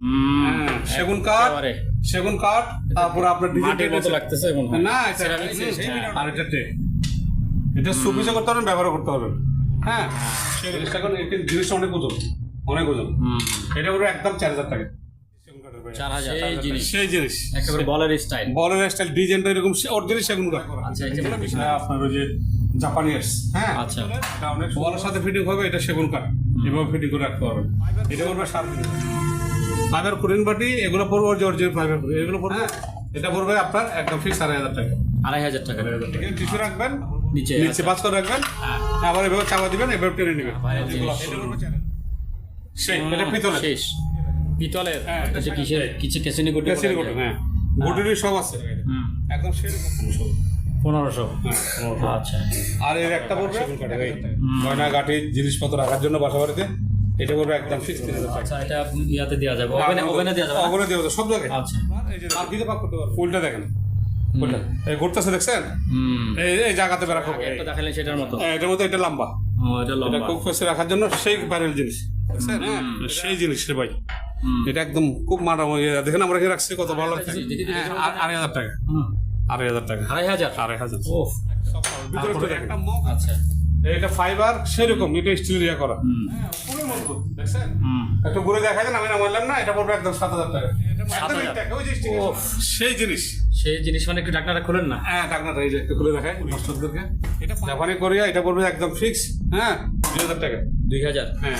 হ্যাঁ, সেগুন কাঠ। সেগুন কাঠ তারপরে আপনার মাটির মতো লাগতেছে না হ্যাঁ। আর এটা টে এটা সুপিসে করতে পারবেন ব্যবহার করতে পারবেন হ্যাঁ জিনিসটা জিনিসটা অনেক ওজন অনেক ওজন। এটা পুরো একদম চার হাজার টাকা। সেই জিনিস। সেই একেবারে বলের স্টাইল। বলের স্টাইল ডিজাইনটা এরকম অরিজিনাল সেগুন কাঠ। আচ্ছা, আপনার ওই যে জাপানিয়ার্স হ্যাঁ। আচ্ছা। এটা অনেক বলের সাথে ফিটিং হবে এটা সেগুন কাঠ। এভাবে ফিটিং করে রাখতে পারবেন এটা পড়বে সাত দিন ফাইবার কুরিন বাটি এগুলো পড়বে অরিজিনাল ফাইবার এগুলো পড়বে? এটা পড়বে আপনার একদম ফিক্স আড়াই হাজার টাকা। আড়াই হাজার টাকা। টিস্যু রাখবেন নিচে নিচে পাঁচ করে রাখবেন। আবার এভাবে চাপা দিবেন এভাবে টেনে নেবেন। সেই এটা পিতলের। শেষ। পিতলের? হ্যাঁ, এটা যে কিসের? কিছু কেসিনি গুটি কেসির গোটে হ্যাঁ। গোটেরই সব আছে। হুম। একদম সেরকম সব। পনেরোশো। হ্যাঁ, আচ্ছা। আর এর একটা পড়বে গয়না গাঠি জিনিসপত্র রাখার জন্য বাসা বাড়িতে এটা একদম ফিক্স আচ্ছা এটা ইয়াতে দেওয়া যাবে। ওভেনে ওভেনে দেওয়া যাবে ওভেনে দেওয়া যাবে, সব জায়গায়। আচ্ছা। এই যে আর দিতে পাক করতে পারব। ফুলটা দেখেন। ফুলটা। এই ঘুরতেছে দেখছেন? এই এই জায়গাতে রাখা হবে একটা দেখালেন সেটার মতো। এটার মধ্যে এটা লম্বা। ও, এটা এটা কুক ফেসে রাখার জন্য সেই ভাইরাল জিনিস। দেখছেন? হ্যাঁ? সেই জিনিস রে ভাই। এটা একদম খুব মারা দেখেন আমরা এখানে রাখছি কত ভালো লাগছে। হ্যাঁ, আড়াই হাজার টাকা। হুম। আড়াই হাজার টাকা। আড়াই হাজার? আড়াই হাজার। ও ভিতরে একটু দেখেন। আচ্ছা এটা ফাইবার সেরকম এটা স্টিল ইয়া করা। হুম। মজবুত দেখছেন? একটু ঘুরে দেখা দেন আমি না বললাম না এটা পড়বে একদম সাত হাজার টাকা। একদম 7,000 এই টাকা, ওই যে sticker। ওফ। সেই জিনিস। সেই জিনিস মানে একটু ডাকনাটা খুলেন না? হ্যাঁ টাকনাটা এই যে একটু খুলে দেখায় দর্শকদেরকে। জাপানি কোরিয়া এটা পড়বে একদম ফিক্স হ্যাঁ? দুই হাজার টাকা। দুই হাজার? হ্যাঁ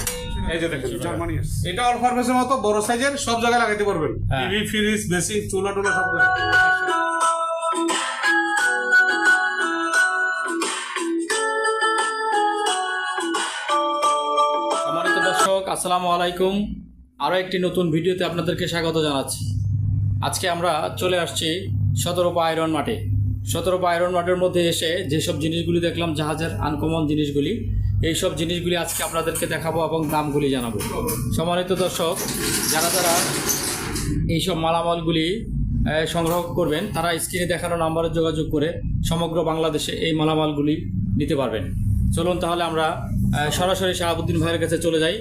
এই যে দেখেন। জার্মানি এটা অল ফার্মেসের মতো বড় সাইজের সব জায়গায় লাগাইতে পারবেন। হ্যাঁ। টিভি ফ্রিজ বেসিং চুলা টুলা সব জায়গায়। আসসালামু আলাইকুম। আরও একটি নতুন ভিডিওতে আপনাদেরকে স্বাগত জানাচ্ছি। আজকে আমরা চলে আসছি সতেরো সতেরোপা আয়রন মাঠে। সতেরো সতেরোপা আয়রন মাঠের মধ্যে এসে যেসব জিনিসগুলি দেখলাম, জাহাজের আনকমন জিনিসগুলি এই সব জিনিসগুলি আজকে আপনাদেরকে দেখাবো এবং দামগুলি জানাব। সম্মানিত দর্শক, যারা যারা এইসব মালামালগুলি সংগ্রহ করবেন, তারা স্ক্রিনে দেখানো নাম্বারে যোগাযোগ করে সমগ্র বাংলাদেশে এই মালামালগুলি নিতে পারবেন। চলুন তাহলে আমরা সরাসরি শাহাবুদ্দিন ভাইয়ের কাছে চলে যাই।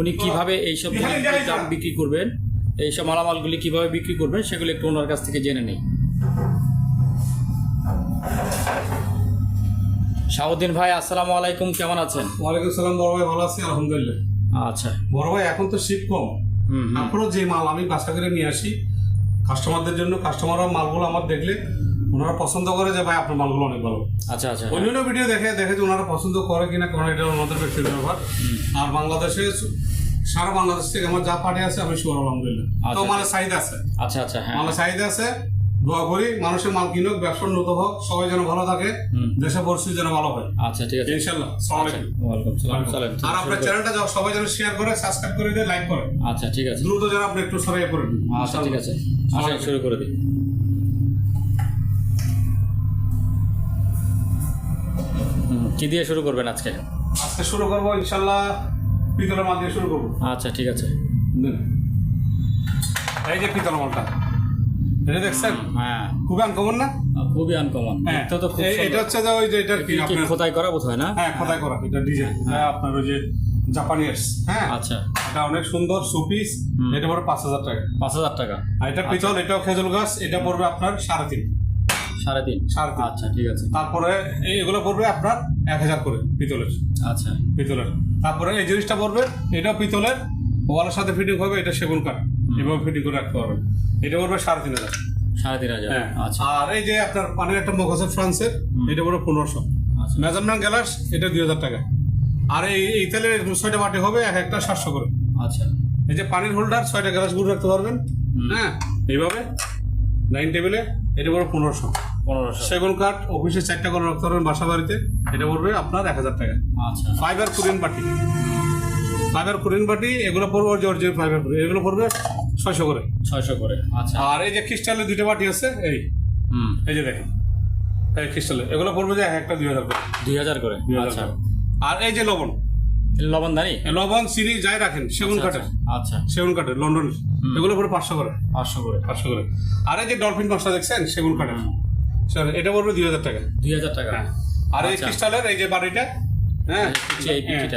উনি কীভাবে এইসব দাম বিক্রি করবেন এইসব মালামালগুলি কীভাবে বিক্রি করবেন সেগুলি একটু ওনার কাছ থেকে জেনে নিই। শাহাবুদ্দিন ভাই আসসালামু আলাইকুম কেমন আছেন? ওয়ালাইকুম সালাম বড় ভাই ভালো আছি আলহামদুলিল্লাহ। আচ্ছা। বড় ভাই এখন তো শীত কম। তারপরেও যে মাল আমি বাসা করে নিয়ে আসি কাস্টমারদের জন্য কাস্টমাররা মালগুলো আমার দেখলে ওনারা পছন্দ করে যে ভাই আপনার মালগুলো অনেক ভালো। আচ্ছা আচ্ছা। অন্যান্য ভিডিও দেখে দেখে যে ওনারা পছন্দ করে কিনা কারণ এটা ওনাদের ব্যক্তিগত ব্যাপার আর বাংলাদেশে সারা বাংলাদেশ থেকে আমার যা পার্টি আছে আমি শুয়ার আলহামদুলিল্লাহ। তো আচ্ছা। মালের চাহিদা আছে। আচ্ছা আচ্ছা হ্যাঁ। মালের চাহিদা আছে। দোয়া করি মানুষের মাল কিনুক ব্যবসা উন্নত হোক সবাই যেন ভালো থাকে। দেশে পরিস্থিতি যেন ভালো হয়। আচ্ছা ঠিক আছে। ইনশাল্লাহ। চলেন আর আপনার চ্যানেলটা সবাই যেন শেয়ার করে সাবস্ক্রাইব করে দিয়ে লাইক করে। আচ্ছা ঠিক আছে। দ্রুত যেন আপনি একটু সরাই করে দিন আচ্ছা ঠিক আছে। শুরু করে দিই। কি দিয়ে শুরু করবেন আজকে? আজকে শুরু করব ইনশাল্লাহ পিতলের মাল দিয়ে শুরু করব। আচ্ছা ঠিক আছে। এই যে পিতল মালটা এটা দেখছেন? হ্যাঁ। খুবই আনকমন না? খুবই আনকমন হ্যাঁ। তো খুব এটা হচ্ছে যে ওই যে এটা কি আপনার খোদাই করা হয় না? হ্যাঁ খোদাই করা। এটা ডিজাইন। হ্যাঁ আপনার ওই যে জাপানিয়ার্স হ্যাঁ? আচ্ছা। এটা অনেক সুন্দর সুপিস এটা পড়বে পাঁচ হাজার টাকা। পাঁচ হাজার টাকা। আর এটা পিতল এটাও খেজুর গাছ এটা পড়বে আপনার সাড়ে তিন। সাড়ে তিন। সাড়ে তিন। আচ্ছা ঠিক আছে। তারপরে এই- এগুলো পড়বে আপনার এক হাজার করে পিতলের। আচ্ছা। পিতলের। তারপরে এই জিনিসটা পড়বে এটাও পিতলের ওয়ালের সাথে ফিটিং হবে এটা সেগুন কাঠ। এভাবে ফিটিং করে রাখতে পারবেন। এটা পড়বে সাড়ে তিন হাজার। সাড়ে তিন হাজার। হ্যাঁ। আচ্ছা। আর এই যে আপনার পানির একটা মুখ আছে ফ্রান্সের এটা পড়বে পনেরোশো। আচ্ছা। মেজারমেন্ট গ্লাস এটা দুই হাজার টাকা। আর এই এই তেলের ছয়টা বাটি হবে এক একটা সাতশো করে। আচ্ছা। এই যে পানির হোল্ডার ছয়টা গ্লাস গুড় রাখতে পারবেন। হ্যাঁ এইভাবে ডাইনিং টেবিলে এটা পনেরোশো পনেরোশো। সেগুন কাঠ অফিসে চারটা করে রাখতে পারবেন বাসা বাড়িতে এটা পড়বে আপনার এক হাজার টাকা। আচ্ছা। ফাইবার কুরিন বাটি। ফাইবার কুরিন বাটি এগুলো পড়বে অরিজিনাল ফাইবার কুরিন এগুলো পড়বে ছয়শো করে। ছয়শো করে আচ্ছা। আর এই যে ক্রিস্টালের দুইটা বাটি আছে এই। হুম। এই যে দেখেন এই ক্রিস্টালের এগুলো পড়বে যে একটা দুই হাজার করে। দুই হাজার করে আচ্ছা। আর এই যে লবণ। লবণদানি এই লবণ চিনি যাই রাখেন সেগুন কাঠের আচ্ছা। সেগুন কাঠের লন্ডন এগুলো পড়বে পাঁচশো করে। পাঁচশো করে। পাঁচশো করে। আর এই যে ডলফিন মাছটা দেখছেন সেগুন কাঠের এটা পড়বে দুই হাজার টাকা। দুই হাজার টাকা। হ্যাঁ। আর এই আচ্ছা। ক্রিস্টালের এই যে বাড়িটা হ্যাঁ?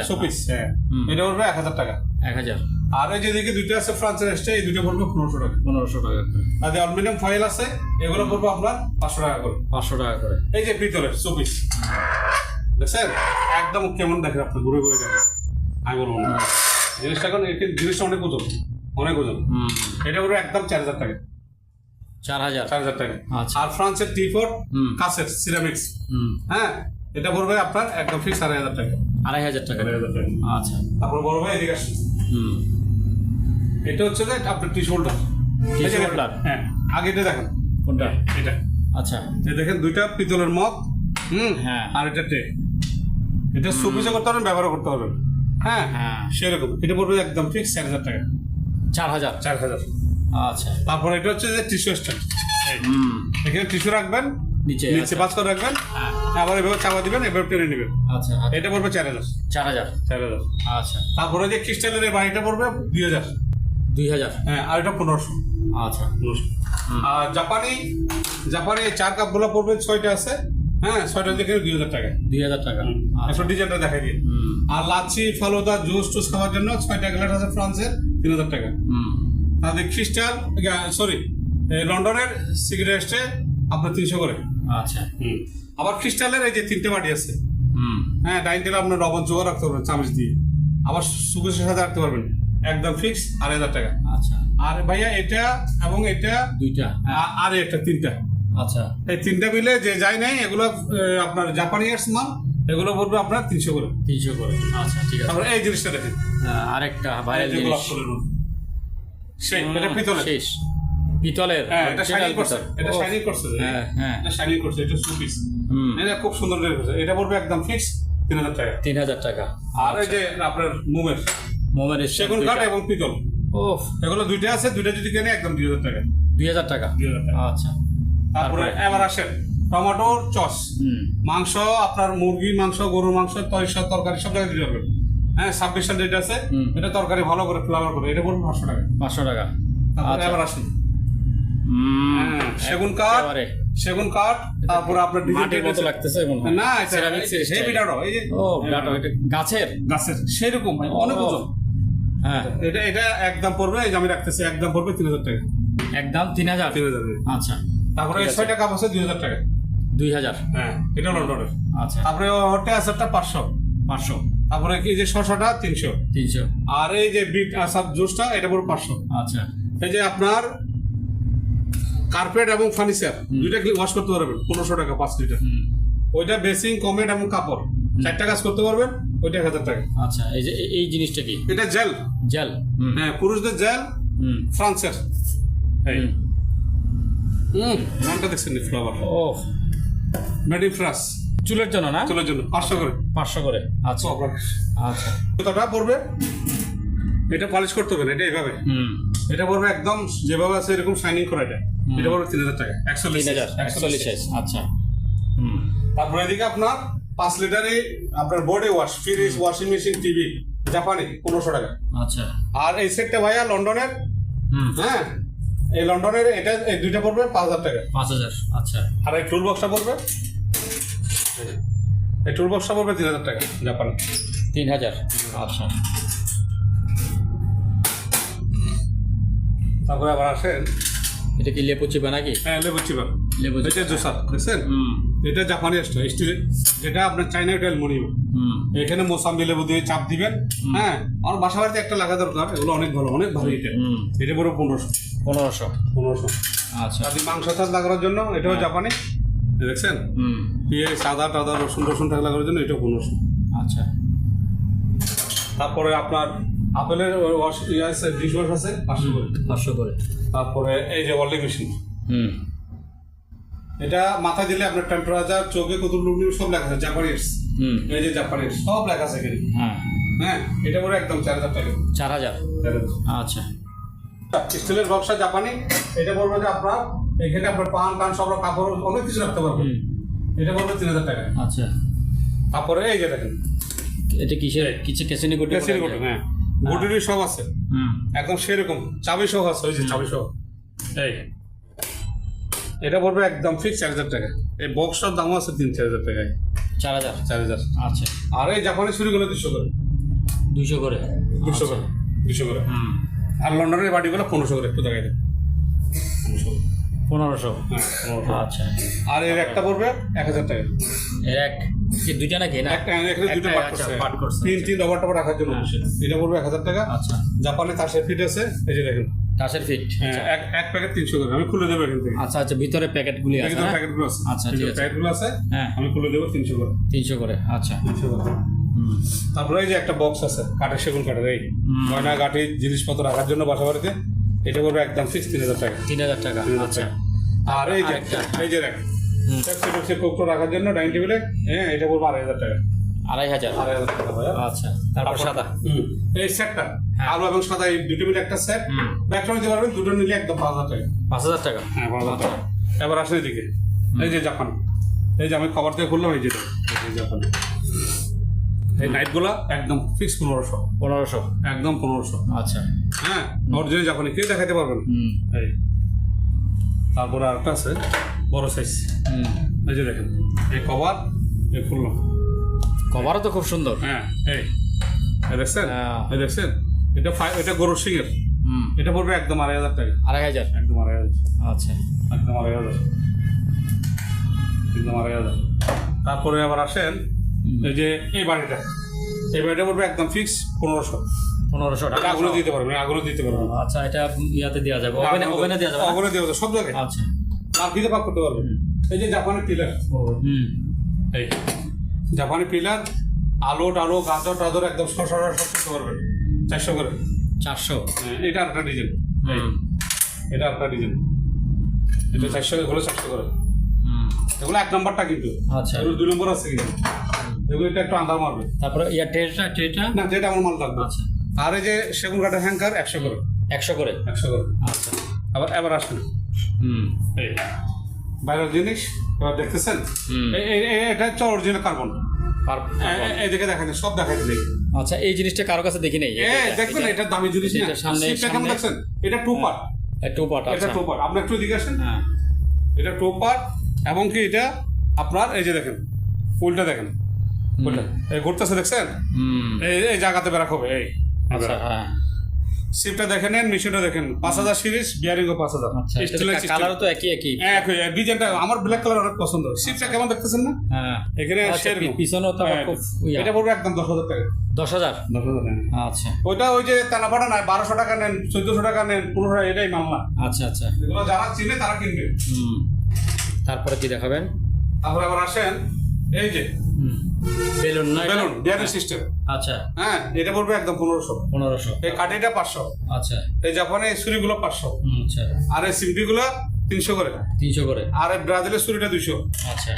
শোপিস হ্যাঁ এটা পড়বে এক হাজার টাকা। এক হাজার। আর এই যেদিকে দুইটা আছে ফ্রান্সের এসছে এই দুটো পড়বে পনেরোশো টাকা। পনেরোশো টাকা আর অ্যালুমিনিয়াম ফয়েল আছে এগুলো পড়বে আপনার পাঁচশো টাকা করে। পাঁচশো টাকা করে। এই যে পিতলের চব্বিশ দেখছেন? একদম কেমন দেখেন আপনি ঘুরে ঘুরে দেখেন। আমি বলব না। জিনিসটা এখন জিনিসটা অনেক ওজন অনেক ওজন। হুম। এটা পড়বে একদম চার হাজার টাকা। চার হাজার। চার হাজার টাকা। আচ্ছা। আর ফ্রান্সের টি ফোর হুম। কাছের সিরামিক্স। হ্যাঁ এটা পড়বে আপনার একদম ফিক্স আড়াই হাজার টাকা। আড়াই হাজার টাকা। আড়াই হাজার টাকা। আচ্ছা। তারপর বড় ভাই এদিকে আসুন হুম। এটা হচ্ছে যে আপনার টি শোল্ডার? হ্যাঁ আগে এটা দেখেন। কোনটা? এটা। আচ্ছা। এই দেখেন দুইটা পিতলের মগ হুম হ্যাঁ। আর এটা টে। এটা সুপিসে করতে পারবেন ব্যবহার করতে পারবেন। হ্যাঁ হ্যাঁ। সেরকম। এটা পড়বে একদম ফিক্স চার হাজার টাকা। চার হাজার। চার হাজার। আচ্ছা। তারপর এটা হচ্ছে যে টিস্যু স্ট্যান্ড হুম। এখানে টিস্যু রাখবেন নিচে নিচে আচ্ছা। পাঁচ করে রাখবেন হ্যাঁ। আবার এভাবে চাপা দিবেন এভাবে টেনে নেবেন। আচ্ছা আচ্ছা। এটা পড়বে চার হাজার। চার হাজার। চার হাজার। আচ্ছা। তারপরে যে ক্রিস্টালের এই বাড়িটা পড়বে দুই হাজার। দুই হাজার। হ্যাঁ আর এটা পনেরোশো। আচ্ছা। পনেরোশো। আর জাপানি জাপানি চার কাপগুলো পড়বে ছয়টা আছে। হ্যাঁ ছয়টা দেখে দুই হাজার টাকা দুই হাজার টাকা। আচ্ছা। এখন ডিজাইনটা দিই। হুম। আর লাচ্ছি ফালুদা জুস টুস খাওয়ার জন্য ছয়টা গ্লাস আছে ফ্রান্সের তিন হাজার টাকা। তাদের খ্রিস্টাল সরি লন্ডনের সিগারেটে আপনার তিনশো করে। আচ্ছা আবার খ্রিস্টালের এই যে তিনটে বাটি আছে হুম। হ্যাঁ ডাইনিং টেবিল আপনার লবণ চোখা রাখতে পারবেন চামচ দিয়ে। আবার সুকেশের সাথে রাখতে পারবেন একদম ফিক্স আড়াই হাজার টাকা। আচ্ছা। আর ভাইয়া এটা এবং এটা দুইটা? আর একটা তিনটা। আচ্ছা। এই তিনটা মিলে যে যাই নাই এগুলো আপনার জাপানি মাল এগুলো পড়বে আপনার তিনশো করে। তিনশো করে। আচ্ছা ঠিক আছে। তারপরে এই জিনিসটা দেখেন। আরেকটা ভাইরাল জিনিস। সেই এটা পিতলের। শেষ। পিতলের হ্যাঁ এটা শাইনিং করছে এটা শাইনিং করছে হ্যাঁ হ্যাঁ। এটা শাইনিং করছে এটা সুপিস এটা খুব সুন্দর করে এটা পড়বে একদম ফিক্স তিন হাজার টাকা। তিন হাজার টাকা। আর এই যে আপনার মুমের মোমের সেগুন কাঠ এবং পিতল। ও এগুলো দুইটা আছে দুইটা যদি কেনে একদম দুই হাজার টাকা। দুই হাজার টাকা? আচ্ছা। তারপরে? এবার আসেন টমেটোর চস। মাংস আপনার মুরগি মাংস গরুর মাংস তরিষা তরকারি সব জায়গায় দিতে পারবেন। হ্যাঁ সাল যেটা আছে। এটা তরকারি ভালো করে ফ্লেভার করে এটা পড়বে পাঁচশো টাকা। পাঁচশো টাকা। তারপরে আচ্ছা। এবার আসুন হ্যাঁ, সেগুন কাঠ। সেগুন কাঠ তারপরে আপনার মাটির মতো লাগতেছে না সেই। বিটারও এই যে। ও বিরাট এটা গাছের? গাছের সেরকম ভাই, অনেক ওজন। হ্যাঁ। এটা এটা একদম পড়বে এই যে আমি রাখতেছি একদম পড়বে তিন হাজার টাকা। একদম তিন হাজার? তিন হাজার টাকা। আচ্ছা। তারপরে আছে। ছয়টা কাপ আছে দুই হাজার টাকা। দুই হাজার? হ্যাঁ এটা লন্ডনের আচ্ছা। তারপরে হটে আসারটা পাঁচশো। পাঁচশো। তারপরে কি যে শশাটা তিনশো। তিনশো। আর এই যে বিট আসার জুসটা এটা পড়বে পাঁচশো। আচ্ছা। এই যে আপনার কার্পেট এবং ফার্নিচার দুইটা ওয়াশ করতে পারবেন? পনেরোশো টাকা পাঁচ লিটার। ওইটা বেসিং কমেট এবং কাপড়। চারটা কাজ করতে পারবেন ওইটা এক হাজার টাকা। আচ্ছা এই যে এই- জিনিসটা কি? এটা জেল জেল হ্যাঁ পুরুষদের জেল ফ্রান্সের। নামটা দেখছেন ফ্লাওয়ার ও মেড ইন ফ্রান্স চুলের জন্য না? চুলের জন্য পাঁচশো করে। পাঁচশো করে। আচ্ছা। আচ্ছা। কতটা পড়বে এটা পালিশ করতে হবে না এটা এইভাবে হুম। এটা পড়বে একদম যেভাবে আছে এরকম শাইনিং করা এটা। এটা পড়বে তিন হাজার টাকা একশো সাইজ আচ্ছা। হুম। তারপরে এদিকে আপনার পাঁচ লিটারে আপনার বোর্ডে wash fridge washing machine TV জাপানি পনেরোশো টাকা। আচ্ছা। আর এই সেটটা ভাইয়া লন্ডনের? হ্যাঁ? এই লন্ডনের এটা এই দুইটা পড়বে পাঁচ হাজার টাকা। পাঁচ হাজার আচ্ছা। আর এই টুল বক্সটা পড়বে এই টুল বক্সটা পড়বে তিন হাজার টাকা জাপানি। তিন হাজার? আচ্ছা। তারপরে আবার আসেন। এটা কি লেপু চিপা নাকি? হ্যাঁ লেবু চিপা। লেবু এটা জোসার দেখছেন? এটা জাপানি স্টাইল স্টিল যেটা আপনার চাইনা এটা অ্যালমোনিয়াম হুম। এখানে মোসাম্বি লেবু দিয়ে চাপ দিবেন হ্যাঁ? আমার বাসা বাড়িতে একটা লাগা দরকার এগুলো অনেক ভালো অনেক ভালো এটা। এটা পুরো পনেরোশো। পনেরোশো। পনেরোশো। আচ্ছা। আপনি মাংস চাষ লাগানোর জন্য এটাও জাপানি। দেখছেন? পেঁয়াজ সাদা টাদা রসুন রসুন টাকা লাগানোর জন্য এটাও পনেরোশো আচ্ছা। তারপরে আপনার আপেলের ওয়াশ ইয়ে আছে ডিশ ওয়াশ আছে পাঁচশো করে। পাঁচশো করে। তারপরে এই যে ওয়ার্লিং মেশিন। হুম। এটা মাথায় দিলে আপনার টেম্পারেচার চোখে কত লুবনি সব লেখা আছে জাপানিজ হুম। এই যে জাপানিজ সব লেখা আছে এখানে। হ্যাঁ। হ্যাঁ এটা পরে একদম চার হাজার টাকা। চার হাজার। আচ্ছা। স্টিলের ব্যবসা জাপানি এটা বলব যে আপনার এখানে আপনার পান টান সব কাপড় অনেক কিছু রাখতে পারবেন। এটা বলব তিন হাজার টাকা। আচ্ছা। তারপরে এই যে দেখেন। এটা কিসের? কিছু কেসিনি গুটি গ্যাসের গোটে হ্যাঁ। গুটিরি সব আছে। হুম। একদম সেরকম। চাবি সহ আছে ওই যে চাবি সহ। এই। এটা পড়বে একদম ফিক্স চার হাজার টাকা। এই বক্সটার দাম আছে তিন চার হাজার টাকায়। চার হাজার? চার হাজার। আচ্ছা। আর এই জাপানি ছুরিগুলো দুশো করে। দুশো করে? দুশো আচ্ছা। করে দুশো করে। হুম। আর লন্ডনের বাটিগুলো পনেরোশো করে একটু দেখাই দেন। পনেরোশো পনেরোশো? হ্যাঁ পনেরোশো। আচ্ছা। আর এর একটা পড়বে এক হাজার টাকা। এর এক? কি দুইটা নাকি? না। একটা এখানে পাট আচ্ছা, করছে। তিন তিন রবার টবার রাখার জন্য। এটা পড়বে এক হাজার টাকা। আচ্ছা। জাপানে তাসের ফিট আছে এই যে দেখেন। টাসের ফিট হ্যাঁ, এক এক প্যাকেট তিনশো করে। আমি খুলে দেবো এখান থেকে। আচ্ছা আচ্ছা ভিতরে প্যাকেটগুলি আছে হ্যাঁ? প্যাকেটগুলো আছে। আচ্ছা, প্যাকেটগুলো আছে হ্যাঁ। আমি খুলে দেবো তিনশো করে। তিনশো করে আচ্ছা। তিনশো করে। তারপরে এই যে একটা বক্স আছে কাঠের সেগুন কাঠের এই হুম। গয়না কাঠি জিনিসপত্র রাখার জন্য বাসা বাড়িতে এটা করবে একদম ফিক্স তিন হাজার টাকা। তিন হাজার টাকা আচ্ছা। আর এই যে। এই যে দেখ। রাখার জন্য ডাইনিং টেবিলে হ্যাঁ এটা করব আড়াই হাজার টাকা। আড়াই হাজার? আড়াই হাজার টাকা। আচ্ছা তারপর সাদা। এই সেটটা আলু এবং সাদা এই দুটো মিলে একটা সেট হুম। ব্যাগটা নিতে পারবেন দুটো নিলে একদম পাঁচ হাজার টাকা। পাঁচ হাজার টাকা? হ্যাঁ পাঁচ হাজার টাকা। এবার আসেন এদিকে। এই যে জাপান। এই যে আমি খাবার থেকে খুললাম এই যে জাপান। এই নাইটগুলো একদম ফিক্স পনেরোশো। পনেরোশো। একদম পনেরোশো। আচ্ছা। হ্যাঁ অরিজিনাল জাপানি কেউ দেখাতে পারবে না। হুম। এই। তারপরে আরেকটা আছে বড় সাইজ হুম। এই যে দেখেন এই কভার এই খুললাম কভারও তো খুব সুন্দর। হ্যাঁ এই। দেখছেন? হ্যাঁ। এই দেখছেন? এটা ফাই- এটা গরুর সিংয়ের হুম। এটা পড়বে একদম আড়াই হাজার টাকা। আড়াই হাজার? একদম আড়াই হাজার। আচ্ছা। একদম আড়াই হাজার। একদম আড়াই হাজার। তারপরে আবার আসেন এই যে এই বাড়িটা। এই বাড়িটা পড়বে একদম ফিক্স পনেরোশো। পনেরোশো টাকা। আগুনে দিতে পারবেন আগুনে দিতে পারবেন আচ্ছা এটা ইয়াতে দেওয়া যাবে। ওভেনে ওভেনে দেওয়া যাবে না? দেওয়া যাবে সব জায়গায়। আচ্ছা। আর ফিতে পাক করতে পারবেন এই যে জাপানের পিলার। হুম। এই জাপানি পিলার আলো টালো গাজর টাজর একদম শশা সব করতে পারবেন চারশো করে। চারশো? হ্যাঁ, এটা একটা ডিজাইন। হুম। এটা একটা ডিজাইন। এটা চারশো করে চারশো করে। হুম। এগুলো এক নম্বরটা কিন্তু। আচ্ছা। এগুলো দুই নম্বর আছে কিন্তু। এগুলো এটা একটু আন্দার মারবে। তারপরে ইয়া ট্রেটা ট্রেটা? না যেটা আমার মাল লাগবে আচ্ছা। আর এই যে সেগুন কাঠের হ্যাঙ্কার একশো করে। একশো করে? একশো করে। আচ্ছা। আবার এবার আসেন হুম এই। বাইরের জিনিস এবার দেখতেছেন? এটা হচ্ছে অরিজিনাল কার্বন এইদিকে দেখান সব দিই। আচ্ছা এই জিনিসটা কারও কাছে দেখি নাই? দেখবেন এটা দামি জিনিস না। সামনে- কেমন দেখছেন? এটা টু পার্ট একটু পাট এটা আচ্ছা। টু পার্ট আপনি একটু এদিকে আসেন। হ্যাঁ। এটা টু পার্ট এবং কি এটা? আপনার এই যে দেখেন ফুলটা দেখেন। এই ঘুরতেছে দেখছেন? এই এই জায়গাতে বেরাক হবে এই সিপটা দেখে নেন মেশিনটা দেখেন পাঁচ হাজার সিরিজ বিয়ারিংও পাঁচ হাজার। আচ্ছা। কালারও তো একই একই। এক হয়ে। ডিজাইনটা আমার ব্ল্যাক কালার অনেক পছন্দ। সিপটা কেমন দেখতেছেন না? হ্যাঁ। এখানে আচ্ছা। পিছনেও তো হ্যাঁ, খুব এটা পড়বে একদম দশ হাজার টাকা। দশ হাজার? দশ হাজার আচ্ছা। ওইটা ওই যে তেনাপাটা নাই বারোশো টাকা নেন চোদ্দশো টাকা নেন পনেরো টাকা এটাই মামলা আচ্ছা আচ্ছা। এগুলো যারা চিনে তারা কিনবে। হুম। তারপরে কি দেখাবেন? তারপরে আবার আসেন এই যে বেলুন না? বেলুন বিয়ারিং সিস্টেম আচ্ছা। হ্যাঁ এটা পড়বে একদম পনেরোশো। পনেরোশো। এই কাঠিটা পাঁচশো। আচ্ছা। এই জাপানে এই ছুরিগুলো পাঁচশো। আচ্ছা। আর এই সিমটিগুলো তিনশো করে। তিনশো করে? আর এই ব্রাজিলের ছুরিটা দুইশো। আচ্ছা।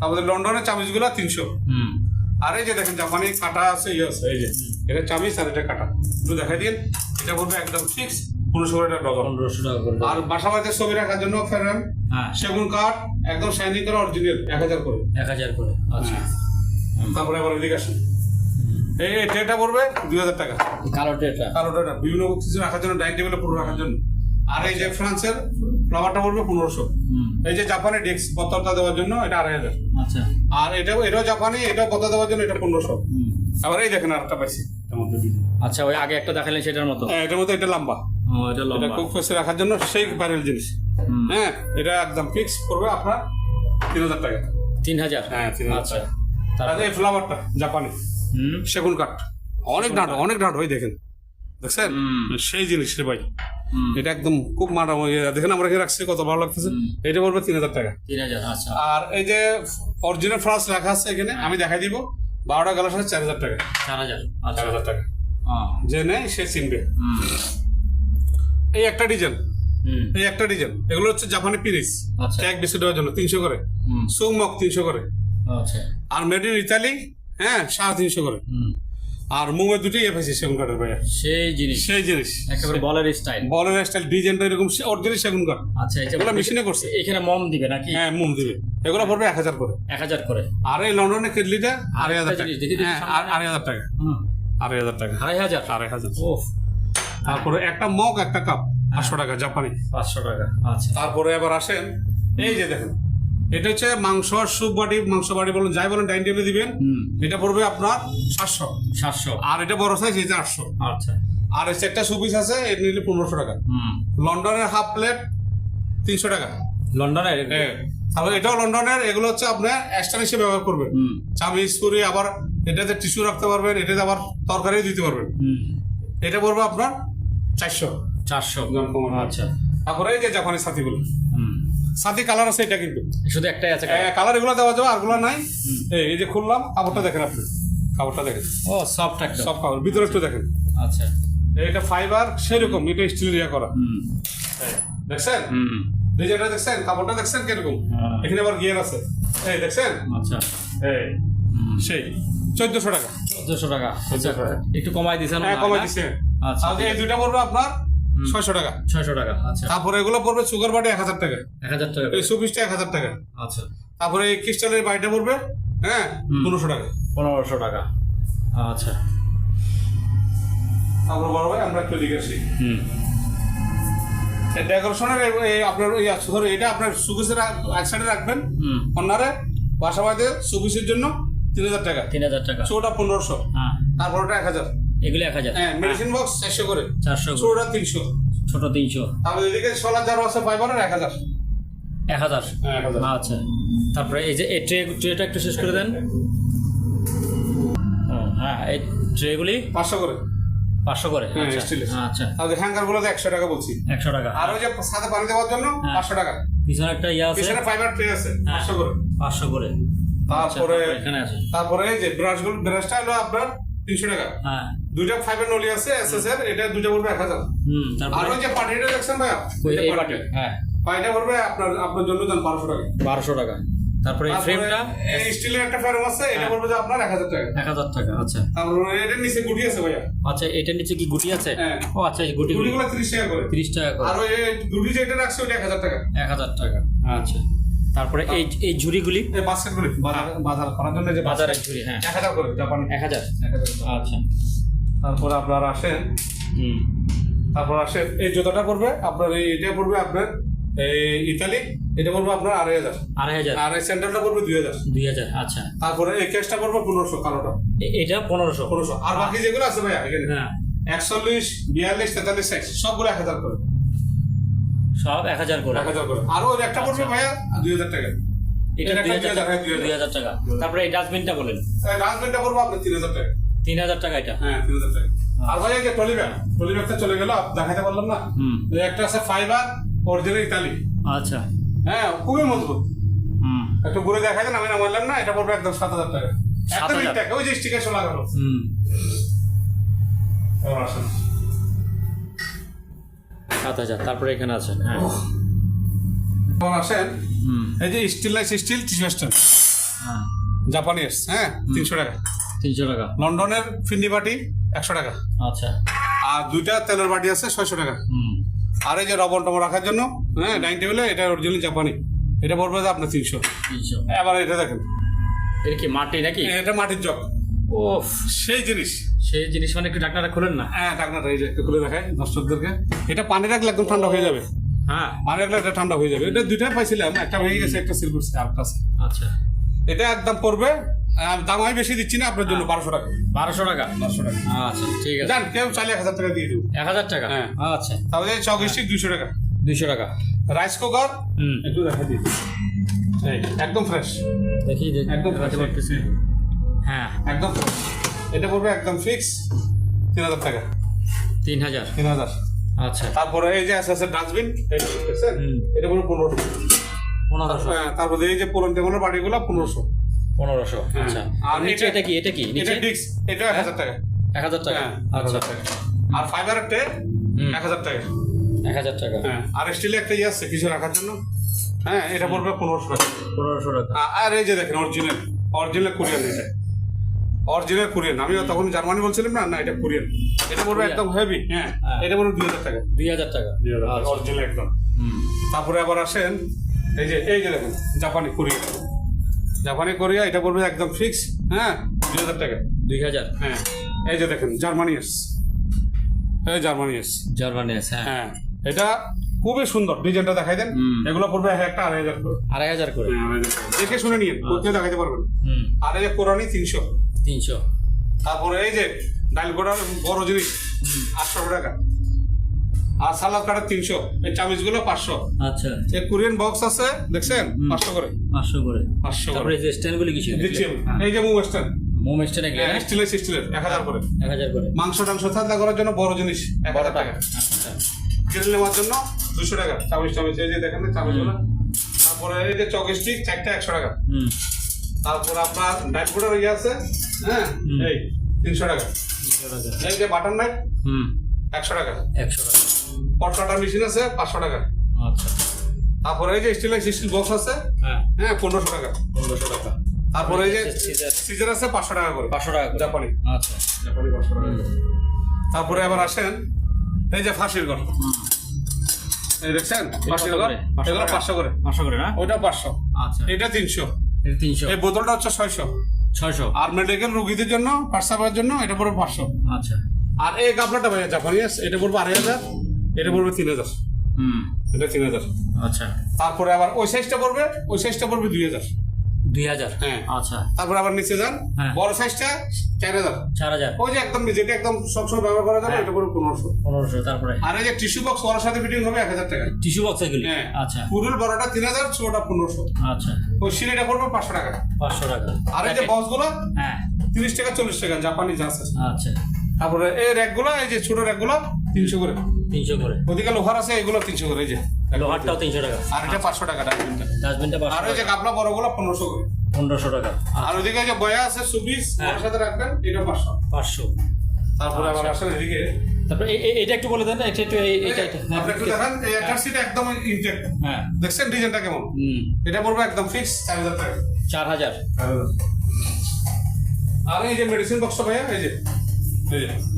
তারপরে লন্ডনের চামিচগুলো তিনশো। হুম। আর এই যে দেখেন জাপানি কাটা আছে ইয়ে আছে এই যে। এটা চামিচ আর এটা কাটা। একটু দেখাই দিন। এটা পড়বে একদম ফিক্স পনেরোশো টাকা ডজন পনেরোশো টাকা করে আর বাসা বাড়িতে ছবি রাখার জন্য ফেরান। হ্যাঁ। সেগুন কাঠ একদম শাইনিং করা অরিজিনাল এক হাজার করে। এক হাজার করে আচ্ছা। তারপরে আবার এদিকে আসেন। এই ট্রেটা পড়বে দুই হাজার টাকা। কালো ট্রেটা কালো ট্রেটা বিভিন্ন কিছু রাখার জন্য ডাইনিং টেবিলে পুরো রাখার জন্য। আর এই যে ফ্রান্সের ফ্লাওয়ারটা পড়বে পনেরোশো। এই যে জাপানি ডেস্ক পত্রটা দেওয়ার জন্য এটা আড়াই হাজার। আচ্ছা। আর এটাও এটাও জাপানি এটাও পত্র দেওয়ার জন্য এটা পনেরোশো। আবার এই দেখেন আরেকটা পাইছি। আচ্ছা ওই আগে একটা দেখালেন সেটার মতো। হ্যাঁ, এটার মতো এটা লম্বা। এটা এটা কুক ফেসে রাখার জন্য সেই ভাইরাল জিনিস। হ্যাঁ এটা একদম ফিক্স পড়বে আপনার তিন হাজার টাকা। তিন হাজার? হ্যাঁ, তিন হাজার আচ্ছা। আর এই ফ্লাওয়ারটা জাপানি সেগুন কাঠ। অনেক ডাঁট অনেক ডাঁট হয় দেখেন। দেখছেন? সেই জিনিস রে ভাই এটা একদম খুব মারা দেখেন আমরা এখানে রাখছি কত ভালো লাগতেছে। এটা পড়বে তিন হাজার টাকা। তিন হাজার আচ্ছা। আর এই যে অরিজিনাল ফ্রান্স রাখা আছে এখানে আমি দেখাই দিব। বারোটা গালার সাথে চার হাজার টাকা। চার হাজার আচ্ছা। চার হাজার টাকা। হ্যাঁ। যে নেয় সে চিনবে। হুম। এই একটা ডিজাইন। এই একটা ডিজাইন। এগুলো হচ্ছে জাপানি পিরিস। আচ্ছা। এক বেশি দেওয়ার জন্য তিনশো করে। সুমক তিনশো করে। আচ্ছা। আর মেড ইন ইতালি হ্যাঁ সাড়ে তিনশো করে। আর মুমের দুটি এফেছি সেগুন কাঠের ভাইয়া। সেই জিনিস। সেই জিনিস। একেবারে বলের স্টাইল বলের স্টাইল ডিজাইনটা এরকম অরিজিনাল সেগুন কাঠ আচ্ছা এগুলো মেশিনে করছে। এখানে মম দিবে নাকি? হ্যাঁ মুম দিবে। এগুলো পড়বে এক হাজার করে। এক হাজার করে। আর এই লন্ডনের কেটলিটা আড়াই হাজার টাকা। হ্যাঁ আড়াই হাজার টাকা। হুম। আড়াই হাজার টাকা। আড়াই হাজার। আড়াই হাজার। ও তারপরে একটা মগ একটা কাপ পাঁচশো টাকা জাপানি। পাঁচশো টাকা আচ্ছা। তারপরে এবার আসেন এই যে দেখেন এটা হচ্ছে মাংস স্যুপ বাটি মাংস বাটি বলুন যাই বলেন ডাইনিং টেবিলে দিবেন। এটা পড়বে আপনার সাতশো। সাতশো। আর এটা বড় সাইজ এটা আটশো। আচ্ছা। আর এই সেটটা সুপিস আছে এর নিলে পনেরোশো টাকা। লন্ডনের হাফ প্লেট তিনশো টাকা। লন্ডনের? হ্যাঁ। তারপর এটাও লন্ডনের এগুলো হচ্ছে আপনার এক্সট্রা হিসেবে ব্যবহার করবেন। চামিচ করে আবার এটাতে টিস্যু রাখতে পারবেন এটাতে আবার তরকারিও দিতে পারবেন। এটা পড়বে আপনার চারশো। চারশো। আচ্ছা। তারপরে এই যে জাপানি হুম। সাথী কালার আছে এটা কিন্তু। শুধু একটাই আছে কালার এগুলো দেওয়া যাবে আরগুলো নাই। এই যে খুললাম কাপড়টা দেখেন আপনি। কাপড়টা দেখেন। ও সফট একটা। সব কাপড় ভিতরে একটু দেখেন। আচ্ছা। এটা ফাইবার সেরকম এটা স্টিল ইয়া করা। দেখছেন? ডিজাইনটা দেখছেন? কাপড়টা দেখছেন কীরকম? হ্যাঁ। এখানে আবার গিয়ার আছে। এই দেখছেন? আচ্ছা। এই সেই চোদ্দশো টাকা। চোদ্দশো টাকা। আচ্ছা একটু কমাই দিছেন হ্যাঁ কমাই দিচ্ছে আচ্ছা আর এই দুইটা পড়বে আপনার ছয়শো টাকা। ছয়শো টাকা আচ্ছা। তারপরে এগুলো পড়বে সুগার বাটি এক হাজার টাকা। এক হাজার টাকা এই সুপিসটা এক হাজার টাকা। আচ্ছা। তারপরে এই ক্রিস্টালের বাড়িটা পড়বে হ্যাঁ পনেরোশো টাকা। পনেরোশো টাকা। আচ্ছা। তারপরে বড় ভাই আমরা একটু দিকে আসি। হুম। ডেকোরেশনের আপনার ধরো এটা আপনার সুপিসের এক সাইডে রাখবেন হুম। কর্নারে বাসা বাড়িতে সুপিসের জন্য তিন হাজার টাকা। তিন হাজার টাকা। ছোটা পনেরোশো। হ্যাঁ। তারপর ওটা এক হাজার। এগুলো এক হাজার। হ্যাঁ মেডিসিন বক্স চারশো করে। চারশো ছোটা তিনশো। ছোট তিনশো। তারপরে এদিকে সোলার যারও আছে ফাইবারের এক হাজার। এক হাজার? হ্যাঁ, এক হাজার। আচ্ছা। তারপরে এই যে এই ট্রে ট্রেটা একটু শেষ করে দেন। হ্যাঁ এই ট্রেগুলি পাঁচশো করে। পাঁচশো করে হ্যাঁ, আচ্ছা। আচ্ছা। তাহলে হ্যাঙ্গারগুলো একশো টাকা বলছি। একশো টাকা। আর ওই যে সাথে পানি দেওয়ার জন্য হ্যাঁ। পাঁচশো টাকা। পিছনে একটা ইয়ে আছে। পিছনে ফাইবার ট্রে আছে। পাঁচশো করে। পাঁচশো করে। আচ্ছা, তারপরে এখানে আছে। তারপরে এই যে ব্রাশগুলো ব্রাশটা হলো আপনার তিনশো টাকা। হ্যাঁ। দুইটা ফাইবার নলি আছে এস এস এর এটা দুইটা পড়বে এক হাজার। আর ওই যে পাটিটা দেখছেন ভাইয়া? হ্যাঁ। পড়বে আপনার আপনার জন্য যান বারোশো টাকা। বারোশো টাকা। তারপরে এই ফ্রেমটা এই স্টিলের একটা ফ্রেম আছে এটা পড়বে যে আপনার এক হাজার টাকা। এক হাজার টাকা আচ্ছা। তারপরে এটার নিচে গুটি আছে ভাইয়া। আচ্ছা এটার নিচে কি গুটি আছে? হ্যাঁ। ও আচ্ছা এই গুটি গুটি গুটিগুলো তিরিশ টাকা করে। তিরিশ টাকা করে। আর ওই গুটি যেটা রাখছে ওটা এক হাজার টাকা। এক হাজার টাকা আচ্ছা। তারপরে এই এই ঝুড়িগুলি? এই বাস্কেট বাজার করার জন্য যে বাজারের ঝুড়ি হ্যাঁ। এক হাজার করে জাপানি। এক হাজার। আচ্ছা। তারপরে আপনার আসেন। হুম। তারপর আসেন। এই জুতাটা পড়বে আপনার এই এটা পড়বে আপনার এই ইতালি এটা পড়বে আপনার আড়াই হাজার। আড়াই হাজার। আর এই স্যান্ডেলটা পড়বে দুই হাজার। দুই হাজার আচ্ছা। তারপরে এই কেসটা পড়বে পনেরোশো কালোটা। এটা পনেরোশো। পনেরোশো। আর বাকি যেগুলো আছে ভাইয়া এখানে। হ্যাঁ। একচল্লিশ বিয়াল্লিশ তেতাল্লিশ সাইজ সবগুলো এক হাজার করে। সব এক হাজার করে। এক হাজার করে। আর ওই একটা পড়বে ভাইয়া? দুই হাজার টাকা। এটা দুই হাজার টাকা তারপরে এই ডাস্টবিনটা বলেন। এই ডাস্টবিনটা পড়বে আপনার তিন হাজার টাকা। তিন হাজার টাকা এটা? হ্যাঁ তিন হাজার টাকা। আর ভাই যে ট্রলি ব্যাগ ট্রলি ব্যাগটা চলে গেল দেখাতে পারলাম না? হুম। একটা আছে ফাইবার অরিজিনাল ইতালি আচ্ছা। হ্যাঁ খুবই মজবুত। হুম। একটু ঘুরে দেখাই দেন আমি না বললাম না এটা পড়বে একদম সাত হাজার টাকা। একদম টাকা ওই যে স্টিকার শো লাগানো। হুম। সাত হাজার তারপরে এখানে আছে হ্যাঁ। আসেন এই যে স্টিল লাইস স্টিল স্ট্যান্ড হ্যাঁ। জাপানিজ হ্যাঁ তিনশো টাকা। তিনশো টাকা। লন্ডনের ফিন্ডি বাটি একশো টাকা। আচ্ছা। আর দুইটা তেলের বাটি আছে ছয়শো টাকা। হুম। আর এই যে রবন টবন রাখার জন্য হ্যাঁ ডাইনিং টেবিলে এটা অরিজিনাল জাপানি এটা পড়বে আপনার তিনশো। তিনশো। এবার এটা দেখেন। এটা কি মাটি নাকি? এটা মাটির জগ। ও সেই জিনিস। সেই জিনিস মানে একটু ডাক্তাররা খুলেন না? হ্যাঁ ঢাকনাটা এই যে একটু খুলে দেখায় দর্শকদেরকে। এটা পানি রাখলে একদম ঠান্ডা হয়ে যাবে। হ্যাঁ। পানি রাখলে এটা ঠান্ডা হয়ে যাবে। এটা দুইটাই পাইছিলাম একটা ভেঙে গেছে একটা সিল করছে আর। আচ্ছা। এটা একদম পড়বে দাম আমি বেশি দিচ্ছি না আপনার জন্য বারোশো টাকা। বারোশো টাকা? বারোশো টাকা। আচ্ছা ঠিক আছে। জান কেউ চাইলে এক হাজার টাকা দিয়ে দেবো। এক হাজার টাকা? হ্যাঁ। আচ্ছা। তাহলে চক স্টিক দুইশো টাকা। দুইশো টাকা। রাইস কুকার একটু দেখা এই, একদম ফ্রেশ দেখি একদম পারতেছি। হ্যাঁ। একদম এটা পড়বে একদম ফিক্স তিন হাজার টাকা। তিন হাজার? তিন হাজার। আচ্ছা। তারপরে এই যে আছে আছে ডাস্টবিন। এটা পড়বে পনেরোশো। পনেরোশো। হ্যাঁ, তারপরে এই যে পুরন টেবলের বাড়িগুলো পনেরোশো। পনেরোশো আচ্ছা। আর নিচে এটা- কি? এটা কি? এটা ডিক্স এটা এক হাজার টাকা। এক হাজার টাকা? হ্যাঁ আচ্ছা। আর ফাইবারের টে হুম। এক হাজার টাকা। এক হাজার টাকা। হ্যাঁ আর স্টিলে একটা ইয়ে আছে কিছু রাখার জন্য। হ্যাঁ এটা পড়বে পনেরোশো টাকা। পনেরোশো টাকা। আর এই যে দেখেন অরিজিনাল অরিজিনাল কোরিয়ান এটা। Original Korean. আমি তখন জার্মানি বলছিলাম না না এটা কোরিয়ান। এটা পড়বে একদম হেভি হ্যাঁ হ্যাঁ। এটা পড়বে দুই হাজার টাকা। দুই হাজার টাকা। আচ্ছা। অরিজিনাল একদম। তারপরে আবার আসেন এই যে এই যে দেখেন জাপানি কোরিয়া জাপানি কোরিয়া এটা পড়বে একদম ফিক্স হ্যাঁ দুই হাজার টাকা। দুই হাজার। হ্যাঁ এই যে দেখেন জার্মানি এস। এই জার্মানি এস। জার্মানি আছে হ্যাঁ। হ্যাঁ এটা খুবই সুন্দর। ডিজাইনটা দেখাই দেন। এগুলো পড়বে এক একটা আড়াই হাজার করে। আড়াই হাজার করে। দেখে শুনে নিন কোথাও দেখাতে পারবেন। আর এই যে তিনশো। তিনশো। তারপরে এই যে ডাইল গোড়ার বড় জিনিস আটশো টাকা। আর সালাদ কাটা তিনশো এই চামিচগুলো পাঁচশো। আচ্ছা। এই কোরিয়ান বক্স আছে দেখছেন? পাঁচশো করে। পাঁচশো করে। পাঁচশো তারপরে যে স্ট্যান্ডগুলি কিছু এই যে মুভ স্ট্যান্ড। মোম স্ট্যান্ড এগুলো স্টিলের স্টিলের এক হাজার করে। এক হাজার করে। মাংস টাংস ঠান্ডা করার জন্য বড় জিনিস এক হাজার টাকা। আচ্ছা। কিনে নেওয়ার জন্য দুশো টাকা। চামিচ চামিচ এই যে দেখেন না চামিচগুলো তারপরে এই যে চক স্টিক চারটা একশো টাকা। হুম। তারপর আপনার ডাইট ফুডের ইয়ে আছে হ্যাঁ? এই তিনশো টাকা। এই যে বাটার নাইট হুম। একশো টাকা। একশো টাকা। পট কাটার মেশিন আছে পাঁচশো টাকা। আচ্ছা। তারপরে এই যে স্টিলের স্টিল বক্স আছে হ্যাঁ। হ্যাঁ পনেরোশো টাকা। পনেরোশো টাকা। তারপরে এই যে সিজার আছে পাঁচশো টাকা করে। পাঁচশো টাকা জাপানি। আচ্ছা। জাপানি পাঁচশো টাকা তারপরে আবার আসেন এই যে ফাঁসির ঘর। এই দেখছেন? করে? পাঁচশো করে। পাঁচশো করে না? ওইটা পাঁচশো। আচ্ছা। এটা তিনশো। তিনশো। এই বোতলটা হচ্ছে ছয়শো। ছয়শো। আর মেডিকেল রোগীদের জন্য পার্সাপের জন্য এটা পড়বে পাঁচশো। আচ্ছা। আর এই গাবলাটা ভাইয়া জাপানি আছে, এটা পড়বে আড়াই হাজার এটা পড়বে তিন হাজার। হুম। এটা তিন হাজার। আচ্ছা। তারপরে আবার ওই সাইজটা পড়বে ওই সাইজটা পড়বে দুই হাজার। দুই হাজার? হ্যাঁ। আচ্ছা। তারপরে আবার নিচে যান। হ্যাঁ। বড় সাইজটা চার হাজার। চার হাজার। ওই যে একদম যেটা একদম সবসময় ব্যবহার করা যাবে হ্যাঁ। এটা পড়বে পনেরোশো। পনেরোশো তারপরে? আর এই যে টিস্যু বক্স ওর সাথে ফিটিং হবে এক হাজার টাকা। টিস্যু বক্স এগুলি? হ্যাঁ। আচ্ছা। পুরুল বড়টা তিন হাজার ছোটটা পনেরোশো। আচ্ছা। ওই সিলিটা পাঁচশো টাকা। পাঁচশো টাকা। আর এই যে? বক্সগুলো হ্যাঁ। তিরিশ টাকা চল্লিশ টাকা জাপানি জাহাজ আচ্ছা। তারপরে এই র্যাকগুলো এই যে ছোট র্যাকগুলো তিনশো করে। তিনশো করে। ওদিকে লোহার আছে এগুলো তিনশো করে এই যে। লোহারটাও তিনশো টাকা। আর এটা পাঁচশো টাকা ডাস্টবিনটা। ডাস্টবিনটা আর পাঁচশো ওই যে গাবলা বড়গুলো পনেরোশো করে। পনেরোশো টাকা। আর ওইদিকে যে বয়া আছে সুবিস হ্যাঁ। ওর সাথে রাখবেন এটা পাঁচশো। পাঁচশো। তারপরে আবার আসেন এদিকে। তারপরে এটা একটু বলে দেন এটা একটু এটা আপনি একটু দেখেন এই একদম ইনটেক হ্যাঁ। দেখছেন ডিজাইনটা কেমন? হুম। এটা পড়বে একদম ফিক্স চার হাজার টাকা। চার হাজার। আর এই যে মেডিসিন বক্সটা ভাইয়া এই যে। এই যে।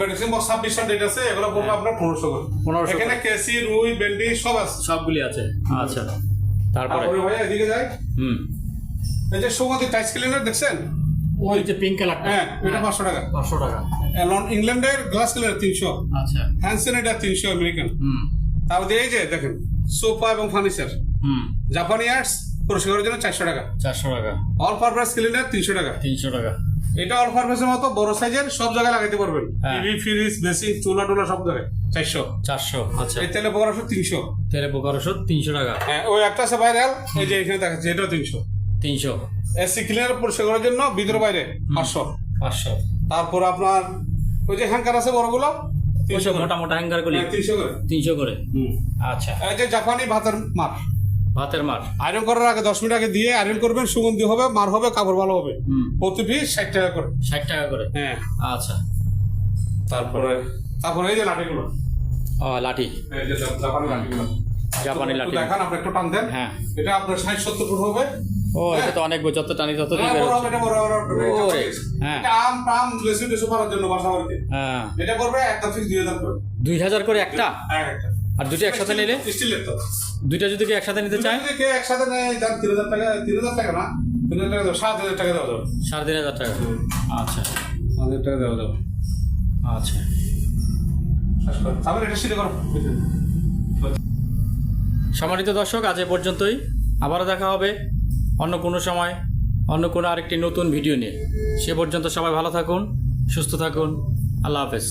মেডিসিন বক্স ছাব্বিশশো ডেট আছে এগুলো পড়বে আপনার পনেরোশো করে। 1500 এখানে কেসি রুই বেন্ডি সব আছে। সবগুলি আছে। আচ্ছা তারপরে? ভাইয়া এদিকে যাই। হুম। এই যে সুগন্ধি টাইস ক্লিনার দেখছেন? ওই যে পিঙ্ক কালারটা হ্যাঁ এটা পাঁচশো টাকা। পাঁচশো টাকা। লন ইংল্যান্ডের গ্লাস ক্লিনার তিনশো। আচ্ছা। হ্যান্সেন এটা তিনশো আমেরিকান হুম। তারপরে এই যে দেখেন সোফা এবং ফার্নিচার হুম। জাপানি আর্টস পরিষ্কারের জন্য চারশো টাকা। চারশো টাকা। অল পারপাস ক্লিনার তিনশো টাকা। তিনশো টাকা। এটা অল পারপাসের মতো বড় সাইজের সব জায়গায় লাগাইতে পারবেন। টিভি ফ্রিজ বেসিন চুলা টুলা সব জায়গায়। চারশো। চারশো আচ্ছা। এই তেলে পোকার ওষুধ তিনশো। তেলে পোকার ওষুধ তিনশো টাকা। হ্যাঁ ওই একটা আছে ভাইরাল এই যে এখানে দেখাচ্ছে এটাও তিনশো। তিনশো। এসি ক্লিনার পরিষ্কার করার জন্য ভিতরে বাইরে পাঁচশো। পাঁচশো। তারপর আপনার ওই যে হ্যাঙ্কার আছে বড়গুলো তিনশো মোটা মোটা হ্যাঙ্গার গুলি? হ্যাঁ, তিনশো করে। তিনশো করে। আচ্ছা। এই যে জাপানি ভাতের মার। ভাতের মার। আয়রন করার আগে দশ মিনিট আগে দিয়ে আয়রন করবেন সুগন্ধি হবে মার হবে কাপড় ভালো হবে। প্রতি পিস ষাট টাকা করে। ষাট টাকা করে? হ্যাঁ। আচ্ছা। তারপরে তারপরে এই যে লাঠিগুলো। ও লাঠি। এই যে জাপানি লাঠিগুলো। জাপানি লাঠি। দেখান আপনি একটু টান দেন। হ্যাঁ। এটা আপনার ষাট সত্তর ফুট হবে। ও এটা তো অনেক যত টানি তত হ্যাঁ, হবে, ওরে, হ্যাঁ। আম টাম লেসু টেসু করার জন্য বাসা বাড়িতে হ্যাঁ। এটা করবে একদম ফিক্স দুই হাজার করে। দুই হাজার করে একটা? এক একটা। আর দুটো একসাথে নিলে? স্টিলের তো। দুইটা যদি কেউ একসাথে নিতে চায়? কেউ একসাথে নেয় যান তিন হাজার টাকা তিন হাজার টাকা না? তিন হাজার টাকা সাত হাজার টাকা দেওয়া যাবে সাড়ে তিন হাজার টাকা। আচ্ছা। সাত হাজার টাকা দেওয়া যাবে আচ্ছা। তারপরে এটা সিধে করো। সম্মানিত দর্শক আজ এ পর্যন্তই। আবারও দেখা হবে অন্য কোনো সময় অন্য কোনো আরেকটি নতুন ভিডিও নিয়ে। সে পর্যন্ত সবাই ভালো থাকুন সুস্থ থাকুন। আল্লাহ হাফেজ।